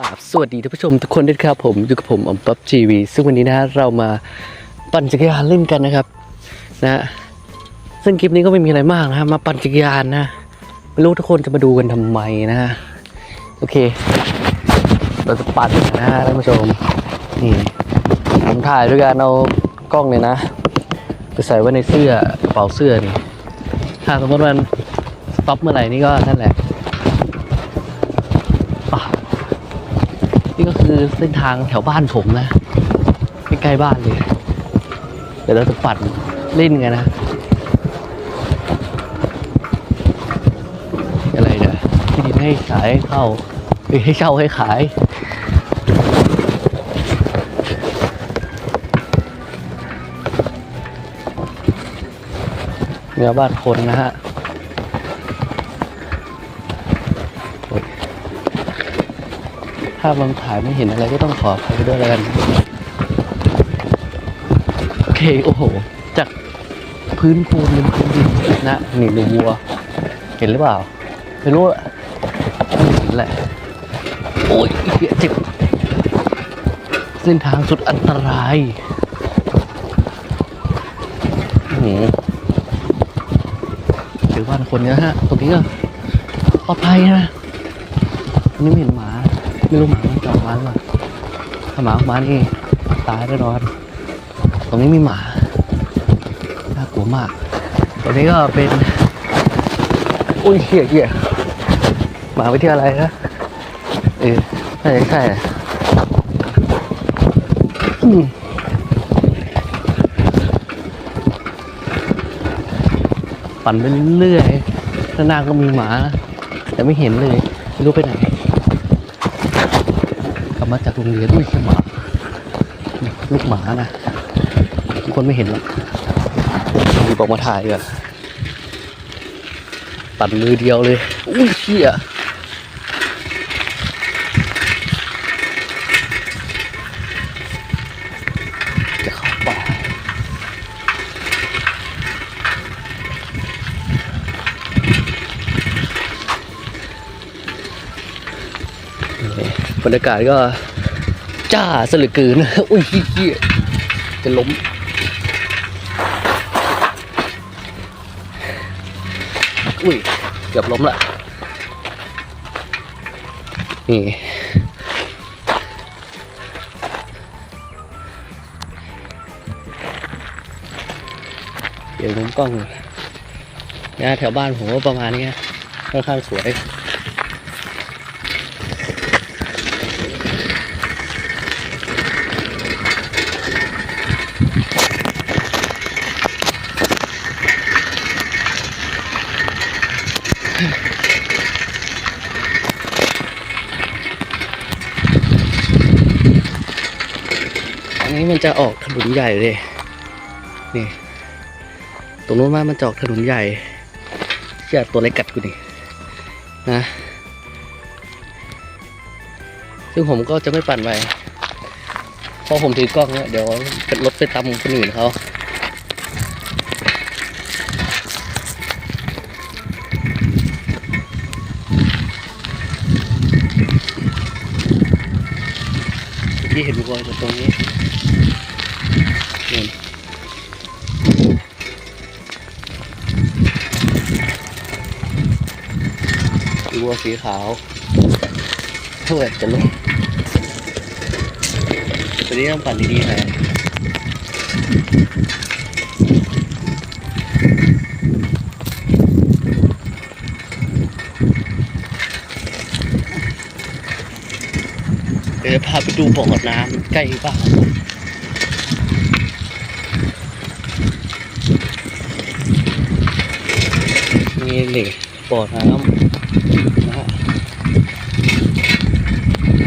กราบสวัสดีท่านผู้ชมทุกคนด้วยครับผมอยู่กับผมอมป๊บจีวีซึ่งวันนี้นะเรามาปั่นจักรยานเล่นกันนะครับนะซึ่งคลิปนี้ก็ไม่มีอะไรมากนะมาปั่นจักรยานนะไม่รู้ทุกคนจะมาดูกันทำไมนะโอเค เราจะปั่นกันนะท่านผู้ชมนี่ผมถ่ายด้วยการเอากล้องเนี่ยนะ ไปใส่ไว้ในเสื้อกระเป๋าเสื้อนี่ถ้าสมมติมันสต็อปเมื่อไหร่นี่ก็นั่นแหละ นี่ก็ คือเส้นทางแถวบ้านผมนะใกล้ๆบ้านเลยเดี๋ยวเราจะปั่นเล่นกันนะอะไรเนี่ยที่ดินให้ขายให้เข้าให้เช่าให้ขายเนี่ยบ้านคนนะฮะ ถ้าบางถ่ายไม่เห็นอะไรก็ต้องขออภัยด้วยแล้วกัน โอเค โอ้โห จากพื้นปูนเป็นพื้นดินนะนี่ดูวัว เห็นหรือเปล่า ไม่รู้อะไม่เห็นแหละ โอ้ยเหี้ยเจ็บ เส้นทางสุดอันตรายอื้อหือเจอบ้านคนเนี้ยฮะ ตรงนี้ก็ปลอดภัยนะนนี้ไม่เห็นหมา ไม่รู้หมามันจะออกมาหรือเปล่าถ้าหมาออกมานี่ตายแน่นอนตรงนี้มีหมาน่ากลัวมากตรงนี้ก็เป็นอุ้ยเหี้ยเหี้ยหมาวิทยาลัยนะเออใช่ใช่อืมปั่นไปเรื่อยๆข้างหน้าก็มีหมา แต่ไม่เห็นเลย ไม่รู้ไปไหน มาจากโรงเรียนด้วยหมาลูกหมานะทุกคนไม่เห็นหรอกมีบอกมาถ่ายก่อนปั่นมือเดียวเลยอุ้ยเชี่ย บรรยากาศก็จ้าสลือเกินอุ้ยเหี้ยจะล้ม อุ้ย เกือบล้มละนี่เดี๋ยวมุมกล้องนะแถวบ้านผมก็ประมาณนี้ค่อนข้างสวย นี้มันจะออกถนนใหญ่เลย นี่ ตรงนู้นมามันจะออกถนนใหญ่เชี่ยตัวอะไรกัดกูนี่นะ ซึ่งผมก็จะไม่ปั่นไปเพราะผมถือกล้องเนี่ยเดี๋ยวเป็นรถไปตำคนอื่นเขาที่เห็นวัวอยู่ตรงนี้ วัวสีขาวเท่าไหร่จะลงตัวนี้ต้องปั่นดีๆหน่อยเดี๋ยวพาไปดูบ่อน้ำใกล้บ้าน นี่เลยบ่อน้ำนะฮะ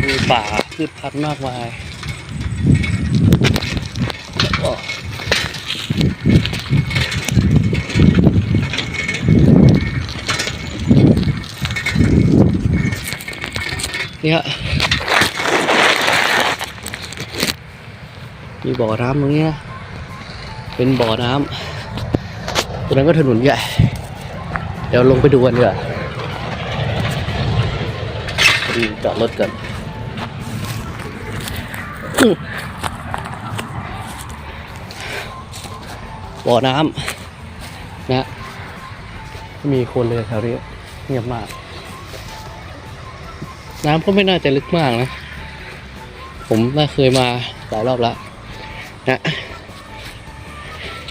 มีป่าพืชพันธุ์มากมายแล้วก็นี่ฮะมีบ่อน้ำตรงนี้นะ เป็นบ่อน้ำตรงนั้นก็ถนนใหญ่ เดี๋ยวลงไปดูกันดีกว่าไปจอดรถกันบ่อน้ำนะม่มีคนเลยแถวนี้เงียบมาก น้ำก็ไม่น่าจะลึกมากนะ ผมน่าเคยมาหลายรอบแล้วนะ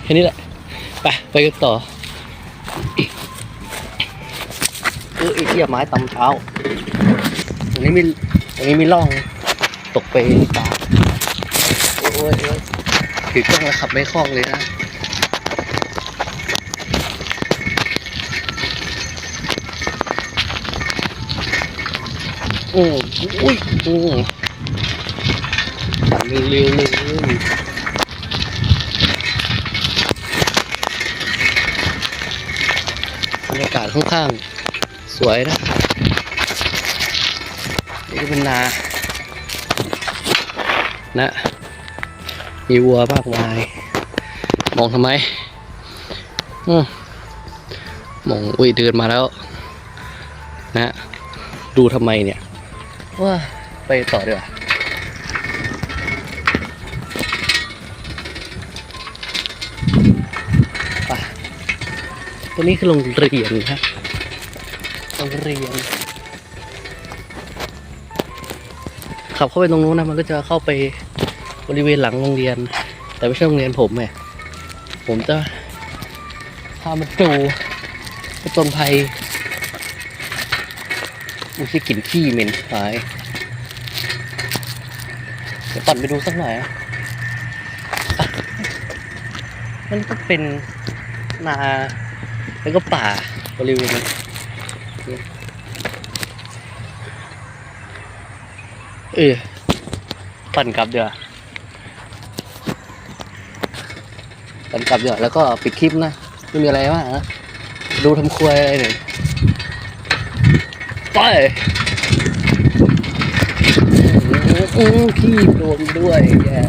แค่นี้แหละ ไป ไปกันต่อ เออไอ้เหี้ยไม้ตำเท้าตรงนี้มีตรงนี้มีร่องตกไปปลาโอ้ยโอ้ยถือกล้องแล้วขับไม่คล่องเลยนะโอ้อุ้ยโอ้ปั่นเร็วๆเลยบรรยากาศค่อนข้าง สวยนะนี่ก็เป็นนานะมีวัวมากมาย มองทำไมอืมมองอุ้ยเดินมาแล้ว นะ ดูทำไมเนี่ยว่าไปต่อดีกว่าไปตัวนี้คือโรงเรียนครับโรงเรียน ขับเข้าไปตรงนู้นนะมันก็จะเข้าไปบริเวณหลังโรงเรียน แต่ไม่ใช่โรงเรียนผมไงผมจะพามาดูต้นไผ่อุ้ยกลิ่นขี้เหม็นหายเดี๋ยวปั่นไปดูสักหน่อยอมันก็เป็นนาแล้วก็ป่าบริเวณ นั้นเออปั่นกลับเดี๋ยวปั่นกลับเดี๋ยวแล้วก็ปิดคลิปนะ ไม่มีอะไรมากนะดูทำครัวอะไรหน่อยไปอื้อขี้โดนด้วยแย่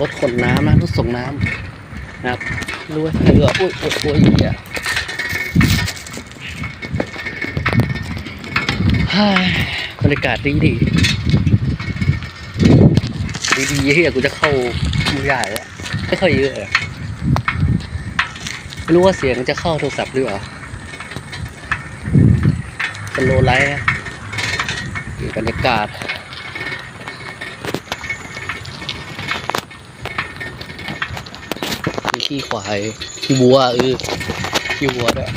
รถขนน้ำนะรถส่งน้ำนะครับรู้ว่าเรืออุ้ยอุ้ยอุ้ยเหี้ยฮ่าบรรยากาศดีดี ดีๆเฮียกูจะเข้ามือใหญ่แล้วไม่ค่อยเยอะไม่รู้ว่าเสียงจะเข้าโทรศัพท์หรือเปล่าเป็นโลไลท์นะนี่บรรยากาศมีขี้ควายขี้วัวเออขี้วัวด้วย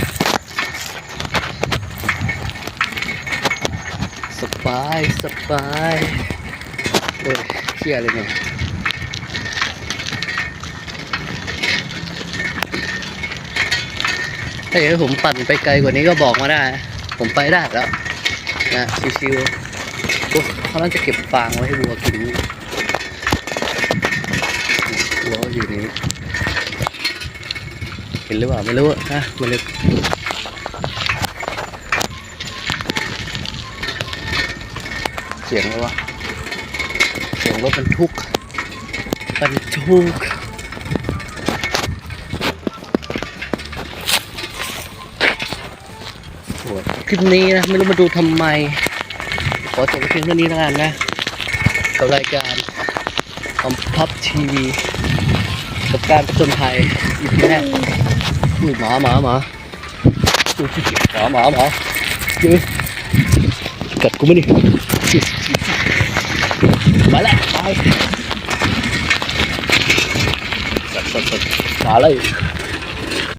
สบายสบายโอ้ย เที่ยเลยเนี่ยถ้าอยากให้ผมปั่นไปไกลกว่านี้ก็บอกมาได้ ผมไปได้แล้ว นะชิวๆโอ้เขาน่าจะเก็บฟางไว้ให้วัวกินวัวอยู่นี่เห็นหรือเปล่าไม่รู้อะนะมันเลยเสียงอะไรวะเสียง รถบรรทุกบรรทุกโอ้ยคลิปนี้นะ ไม่รู้มาดูทำไม ขอจบเพียงเท่านี้แล้วกันนะ กับรายการอมพับทีวีกับการประจนภัยอีพีแรกอุ้ยหมาหมาหมาอุ้ยหมาหมาหมาเยอะกัดกูไม่ดิ ไปแล้วไ